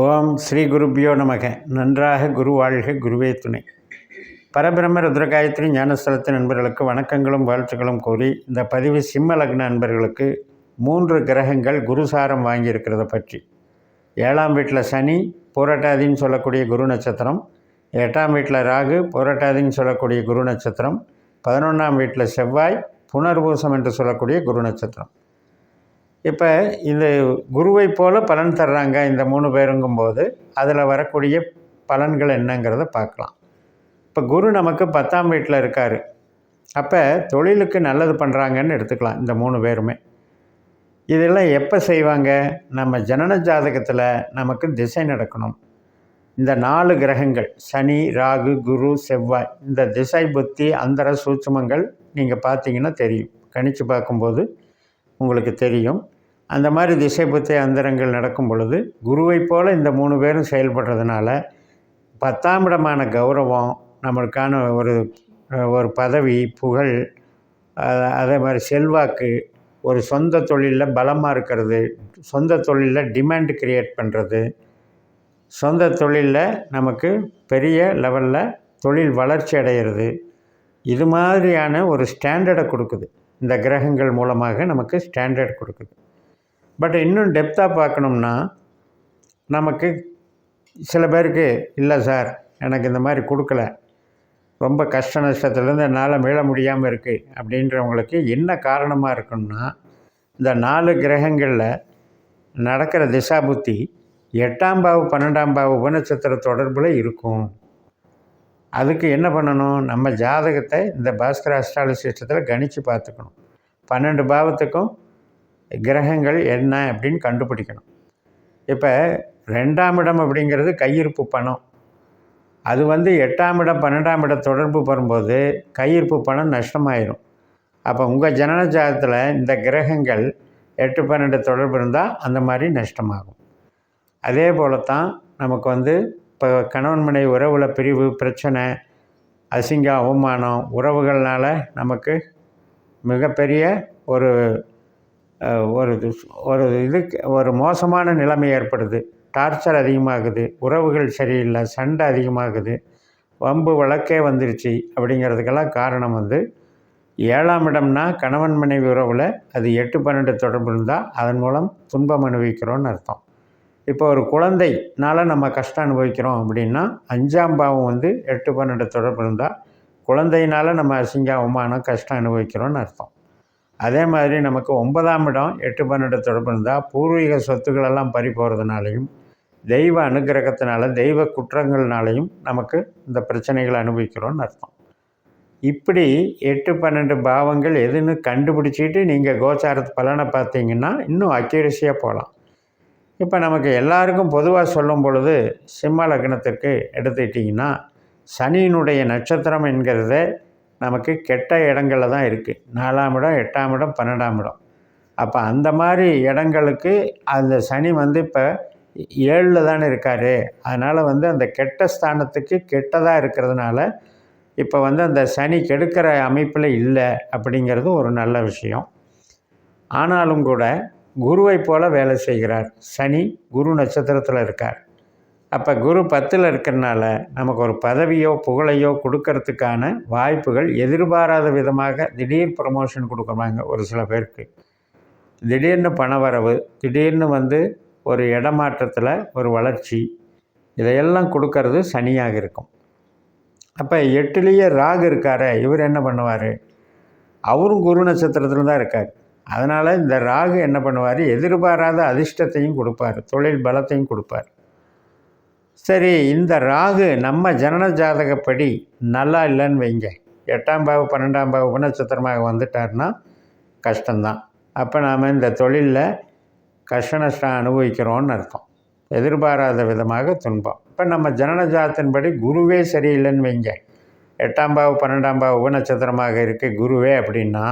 ஓம் ஸ்ரீ குருபியோ நமக. நன்றாக குரு வாழ்க குருவே துணை. பரபிரம்ம ருத்ரகாயத்ரி ஞானஸ்தலத்து நண்பர்களுக்கு வணக்கங்களும் வாழ்த்துக்களும் கூறி இந்த பதிவு சிம்ம லக்ன நண்பர்களுக்கு மூன்று கிரகங்கள் குருசாரம் வாங்கியிருக்கிறத பற்றி. ஏழாம் வீட்டில் சனி போராட்டாதின்னு சொல்லக்கூடிய குரு நட்சத்திரம். எட்டாம் வீட்டில் ராகு போராட்டாதின்னு சொல்லக்கூடிய குரு நட்சத்திரம். பதினொன்றாம் வீட்டில் செவ்வாய் புனர்பூசம் என்று சொல்லக்கூடிய குரு நட்சத்திரம். இப்போ இந்த குருவை போல் பலன் தர்றாங்க இந்த மூணு பேருங்கும்போது அதில் வரக்கூடிய பலன்கள் என்னங்கிறத பார்க்கலாம். இப்போ குரு நமக்கு பத்தாம் வீட்டில் இருக்கார். அப்போ தொழிலுக்கு நல்லது பண்ணுறாங்கன்னு எடுத்துக்கலாம் இந்த மூணு பேருமே. இதெல்லாம் எப்போ செய்வாங்க? நம்ம ஜனன ஜாதகத்தில் நமக்கு திசை நடக்கணும். இந்த நாலு கிரகங்கள் சனி ராகு குரு செவ்வாய் இந்த திசை புத்தி அந்தர சூட்சுமங்கள் நீங்கள் பார்த்தீங்கன்னா தெரியும். கணித்து பார்க்கும்போது உங்களுக்கு தெரியும். அந்த மாதிரி திசை புத்தி அந்தரங்கள் நடக்கும் பொழுது குருவை போல் இந்த மூணு பேரும் செயல்படுறதுனால பத்தாம் இடமான கௌரவம் நம்மளுக்கான ஒரு ஒரு பதவி புகழ் அதே மாதிரி செல்வாக்கு ஒரு சொந்த தொழிலில் பலமாக இருக்கிறது சொந்த தொழிலில் டிமாண்ட் கிரியேட் பண்ணுறது சொந்த தொழிலில் நமக்கு பெரிய லெவலில் தொழில் வளர்ச்சி அடைகிறது இது மாதிரியான ஒரு ஸ்டாண்டர்டை கொடுக்குது. இந்த கிரகங்கள் மூலமாக நமக்கு ஸ்டாண்டர்ட் கொடுக்குது. பட் இன்னும் டெப்த்தாக பார்க்கணும்னா நமக்கு சில பேருக்கு இல்லை சார் எனக்கு இந்த மாதிரி கொடுக்கல. ரொம்ப கஷ்ட நஷ்டத்துலேருந்து என்னால் மீள முடியாமல் இருக்குது அப்படின்றவங்களுக்கு என்ன காரணமாக இருக்கணும்னா இந்த நாலு கிரகங்களில் நடக்கிற திசா புத்தி எட்டாம் பாவு பன்னெண்டாம் பாவு உபநட்சத்திர தொடர்பில் இருக்கும். அதுக்கு என்ன பண்ணணும்? நம்ம ஜாதகத்தை இந்த பாஸ்கர அஸ்ட்ராலஜி சிஸ்டத்தில் கணித்து பார்த்துக்கணும். பன்னெண்டு பாவத்துக்கும் கிரகங்கள் என்ன அப்படின்னு கண்டுபிடிக்கணும். இப்போ ரெண்டாம் இடம் அப்படிங்கிறது கையிருப்பு பணம். அது வந்து எட்டாம் இடம் பன்னெண்டாம் இடம் தொடர்பு வரும்போது கையிருப்பு பணம் நஷ்டமாயிரும். அப்போ உங்கள் ஜனனஜாகத்தில் இந்த கிரகங்கள் எட்டு பன்னெண்டு தொடர்பு இருந்தால் அந்த மாதிரி நஷ்டமாகும். அதே போல தான் நமக்கு வந்து இப்போ கணவன் மனை உறவுல பிரிவு பிரச்சனை அசிங்கம் அவமானம் உறவுகள்னால நமக்கு மிகப்பெரிய ஒரு ஒரு இது- ஒரு இது ஒரு மோசமான நிலைமை ஏற்படுது. டார்ச்சர் அதிகமாகுது. உறவுகள் சரியில்லை. சண்டை அதிகமாகுது. வம்பு வழக்கே வந்துருச்சு அப்படிங்கிறதுக்கெல்லாம் காரணம் வந்து ஏழாம் இடம்னா கணவன் மனைவி உறவில் அது எட்டு பன்னெண்டு தொடர்பு இருந்தால் அதன் மூலம் துன்பம் அனுபவிக்கிறோன்னு அர்த்தம். இப்போ ஒரு குழந்தைனால நம்ம கஷ்டம் அனுபவிக்கிறோம் அப்படின்னா அஞ்சாம் பாவம் வந்து எட்டு பன்னெண்டு தொடர்பு இருந்தால் குழந்தையினால நம்ம அசிங்க அவமானம் கஷ்டம் அனுபவிக்கிறோன்னு அர்த்தம். அதே மாதிரி நமக்கு ஒன்பதாம் இடம் எட்டு பன்னெண்டு தொடர்பு இருந்தால் பூர்வீக சொத்துக்களெல்லாம் பறி போகிறதுனாலையும் தெய்வ அனுகிரகத்தினால தெய்வ குற்றங்கள்னாலையும் நமக்கு இந்த பிரச்சனைகளை அனுபவிக்கிறோன்னு அர்த்தம். இப்படி எட்டு பன்னெண்டு பாவங்கள் எதுன்னு கண்டுபிடிச்சிட்டு நீங்கள் கோச்சாரத்து பலனை பார்த்தீங்கன்னா இன்னும் அக்யூரஸியாக போகலாம். இப்போ நமக்கு எல்லாருக்கும் பொதுவாக சொல்லும் பொழுது சிம்ம லக்னத்திற்கு எடுத்துக்கிட்டிங்கன்னா சனியினுடைய நட்சத்திரம் என்கிறத நமக்கு கெட்ட இடங்களில் தான் இருக்குது நாலாம் இடம் எட்டாம் இடம் பன்னெண்டாம் இடம். அப்போ அந்த மாதிரி இடங்களுக்கு அந்த சனி வந்து இப்போ ஏழில் தானே இருக்கார். அதனால் வந்து அந்த கெட்ட ஸ்தானத்துக்கு கெட்டதாக இருக்கிறதுனால இப்போ வந்து அந்த சனி கெடுக்கிற அமைப்பில் இல்லை அப்படிங்கிறது ஒரு நல்ல விஷயம். ஆனாலும் கூட குருவை போல வேலை செய்கிறார். சனி குரு நட்சத்திரத்தில் இருக்கார். அப்போ குரு பத்தில் இருக்கிறனால நமக்கு ஒரு பதவியோ புகழையோ கொடுக்கறதுக்கான வாய்ப்புகள் எதிர்பாராத விதமாக திடீர் ப்ரமோஷன் கொடுக்குறாங்க ஒரு சில பேருக்கு. திடீர்னு பணவரவு திடீர்னு வந்து ஒரு இடமாற்றத்தில் ஒரு வளர்ச்சி இதையெல்லாம் கொடுக்கறது சனியாக இருக்கும். அப்போ எட்டுலேயே ராகு இருக்காரே இவர் என்ன பண்ணுவார்? அவரும் குரு நட்சத்திரத்தில் தான் இருக்கார். அதனால் இந்த ராகு என்ன பண்ணுவார்? எதிர்பாராத அதிர்ஷ்டத்தையும் கொடுப்பார் தொழில் பலத்தையும் கொடுப்பார். சரி இந்த ராகு நம்ம ஜனன ஜாதகப்படி நல்லா இல்லைன்னு வைங்க. எட்டாம் பாவு பன்னெண்டாம் பாவு நட்சத்திரமாக வந்துட்டார்னா கஷ்டம்தான். அப்போ நாம் இந்த தொழிலில் கஷ்ட நஷ்டம் அனுபவிக்கிறோன்னு அர்த்தம். எதிர்பாராத விதமாக துன்பம். இப்போ நம்ம ஜனன ஜாதத்தின்படி குருவே சரியில்லைன்னு வைங்க. எட்டாம் பாவு பன்னெண்டாம் பாவு உபநட்சத்திரமாக இருக்கு குருவே அப்படின்னா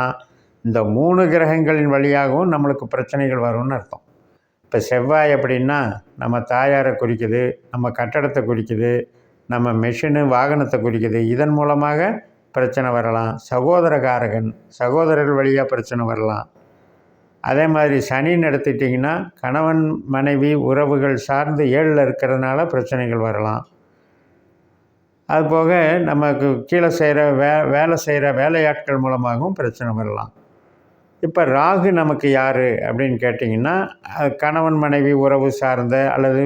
இந்த மூணு கிரகங்களின் வழியாகவும் நம்மளுக்கு பிரச்சனைகள் வரும்னு அர்த்தம். இப்போ செவ்வாய் அப்படின்னா நம்ம தாயாரை குறிக்குது நம்ம கட்டடத்தை குறிக்குது நம்ம மெஷினு வாகனத்தை குறிக்குது. இதன் மூலமாக பிரச்சனை வரலாம். சகோதர காரகன் சகோதரர்கள் வழியாக பிரச்சனை வரலாம். அதே மாதிரி சனின்னு எடுத்துட்டிங்கன்னா கணவன் மனைவி உறவுகள் சார்ந்து ஏழில் இருக்கிறதுனால பிரச்சனைகள் வரலாம். அதுபோக நமக்கு கீழே செய்கிற வே வேலை செய்கிற வேலையாட்கள் மூலமாகவும் பிரச்சனை வரலாம். இப்போ ராகு நமக்கு யார் அப்படின்னு கேட்டிங்கன்னா கணவன் மனைவி உறவு சார்ந்த அல்லது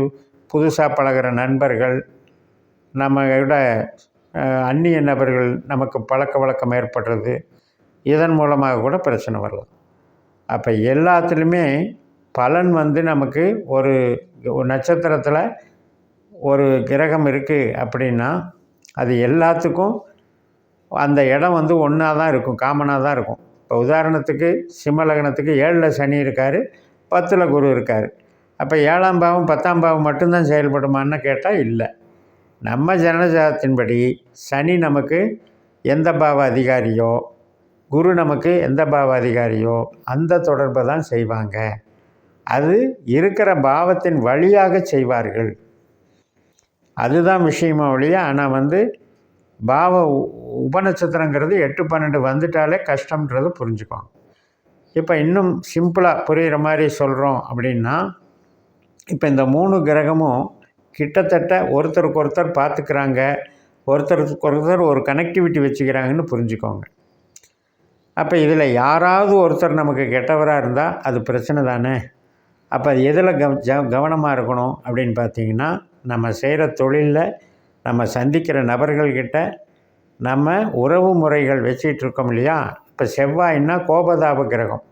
புதுசாக பழகுற நண்பர்கள் நம்ம விட அந்நிய நபர்கள் நமக்கு பழக்க வழக்கம் ஏற்படுறது இதன் மூலமாக கூட பிரச்சனை வரலாம். அப்போ எல்லாத்துலேயுமே பலன் வந்து நமக்கு ஒரு ஒரு நட்சத்திரத்தில் ஒரு கிரகம் இருக்குது அப்படின்னா அது எல்லாத்துக்கும் அந்த இடம் வந்து ஒன்றா தான் இருக்கும் காமனாக தான் இருக்கும். இப்போ உதாரணத்துக்கு சிம்ம லக்னத்துக்கு ஏழில் சனி இருக்கார் பத்தில் குரு இருக்கார். அப்போ ஏழாம் பாவம் பத்தாம் பாவம் மட்டும்தான் செயல்படுமான்னு கேட்டால் இல்லை. நம்ம ஜனஜாதத்தின்படி சனி நமக்கு எந்த பாவ அதிகாரியோ குரு நமக்கு எந்த பாவ அதிகாரியோ அந்த தொடர்பை தான் செய்வாங்க. அது இருக்கிற பாவத்தின் வழியாக செய்வார்கள். அதுதான் விஷயமா ஒழிய ஆனால் வந்து பாவ உ- உபநட்சத்திரங்கிறது எட்டு பன்னெண்டு வந்துட்டாலே கஷ்டம்ன்றது புரிஞ்சுக்குவாங்க இப்போ இன்னும் சிம்பிளாக புரிகிற மாதிரி சொல்கிறோம் அப்படின்னா இப்போ இந்த மூணு கிரகமும் கிட்டத்தட்ட ஒருத்தருக்கு ஒருத்தர் பார்த்துக்கிறாங்க ஒருத்தருக்கு ஒருத்தர் ஒரு கனெக்டிவிட்டி வச்சுக்கிறாங்கன்னு புரிஞ்சுக்கோங்க. அப்போ இதில் யாராவது ஒருத்தர் நமக்கு கெட்டவராக இருந்தால் அது பிரச்சனை தானே? அப்போ எதில் கவ ஜ கவனமாக இருக்கணும் அப்படின்னு பார்த்தீங்கன்னா நம்ம செய்கிற தொழிலில் நம்ம சந்திக்கிற நபர்கள்கிட்ட நம்ம உறவு முறைகள் வச்சுக்கிட்டு இருக்கோம் இல்லையா? இப்போ செவ்வாய்னா கோபதாப கிரகம்.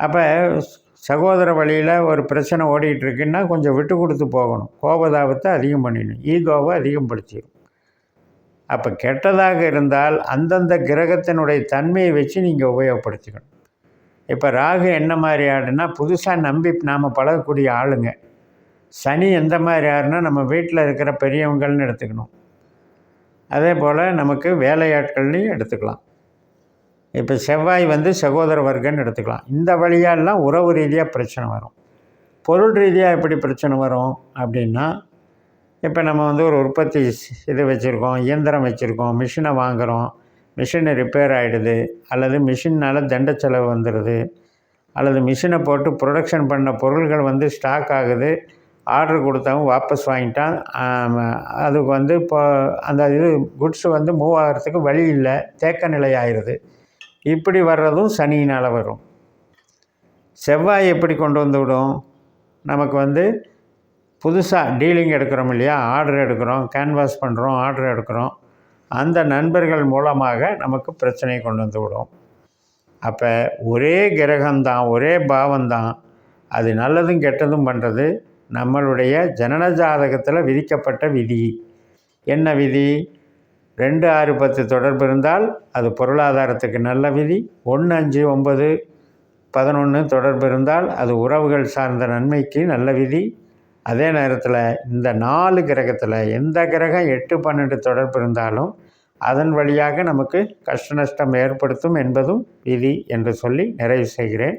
அப்போ சகோதர வழியில் ஒரு பிரச்சனை ஓடிக்கிட்டு இருக்குன்னா கொஞ்சம் விட்டு கொடுத்து போகணும். கோபதாபத்தை அதிகம் பண்ணிடணும். ஈகோவை அதிகப்படுத்திடும் அப்போ கெட்டதாக இருந்தால் அந்தந்த கிரகத்தினுடைய தன்மையை வச்சு நீங்கள் உபயோகப்படுத்திக்கணும். இப்போ ராகு என்ன மாதிரி ஆடுனா புதுசாக நம்பி நாம் பழகக்கூடிய ஆளுங்க. சனி எந்த மாதிரி ஆறுனா நம்ம வீட்டில் இருக்கிற பெரியவங்கள்னு எடுத்துக்கணும். அதே போல் நமக்கு வேலையாட்கள்லையும் எடுத்துக்கலாம். இப்போ செவ்வாய் வந்து சகோதர வர்க்கன்னு எடுத்துக்கலாம். இந்த வழியாலாம் உறவு ரீதியாக பிரச்சனை வரும். பொருள் ரீதியாக எப்படி பிரச்சனை வரும் அப்படின்னா இப்போ நம்ம வந்து ஒரு உற்பத்தி இது வச்சுருக்கோம் இயந்திரம் வச்சுருக்கோம் மிஷினை வாங்குகிறோம் மிஷினு ரிப்பேர் ஆகிடுது அல்லது மிஷினால் தண்ட செலவு வந்துடுது அல்லது மிஷினை போட்டு ப்ரொடக்ஷன் பண்ண பொருள்கள் வந்து ஸ்டாக் ஆகுது ஆர்டர் கொடுத்தவன் வாபஸ் வாங்கிட்டான். அதுக்கு வந்து இப்போ அந்த இது குட்ஸு வந்து மூவ் ஆகிறதுக்கு வழி இல்லை தேக்க நிலை ஆயிடுது இப்படி வர்றதும் சனியினால் வரும். செவ்வாய் எப்படி கொண்டு வந்து விடும்? நமக்கு வந்து புதுசாக டீலிங் எடுக்கிறோம் இல்லையா? ஆர்டர் எடுக்கிறோம் கேன்வாஸ் பண்ணுறோம் ஆர்டர் எடுக்கிறோம். அந்த நண்பர்கள் மூலமாக நமக்கு பிரச்சனையை கொண்டு வந்து விடும். அப்போ ஒரே கிரகம்தான் ஒரே பாவம்தான். அது நல்லதும் கெட்டதும் பண்ணுறது நம்மளுடைய ஜனன ஜாதகத்தில் விதிக்கப்பட்ட விதி. என்ன விதி? ரெண்டு ஆறு பத்து தொடர்பு இருந்தால் அது பொருளாதாரத்துக்கு நல்ல விதி. ஒன்று அஞ்சு ஒம்பது பதினொன்று தொடர்பு இருந்தால் அது உறவுகள் சார்ந்த நன்மைக்கு நல்ல விதி. அதே நேரத்தில் இந்த நாலு கிரகத்தில் எந்த கிரகம் எட்டு பன்னெண்டு தொடர்பு இருந்தாலும் அதன் வழியாக நமக்கு கஷ்ட நஷ்டம் ஏற்படுத்தும் என்பதும் விதி என்று சொல்லி நிறைவு செய்கிறேன்.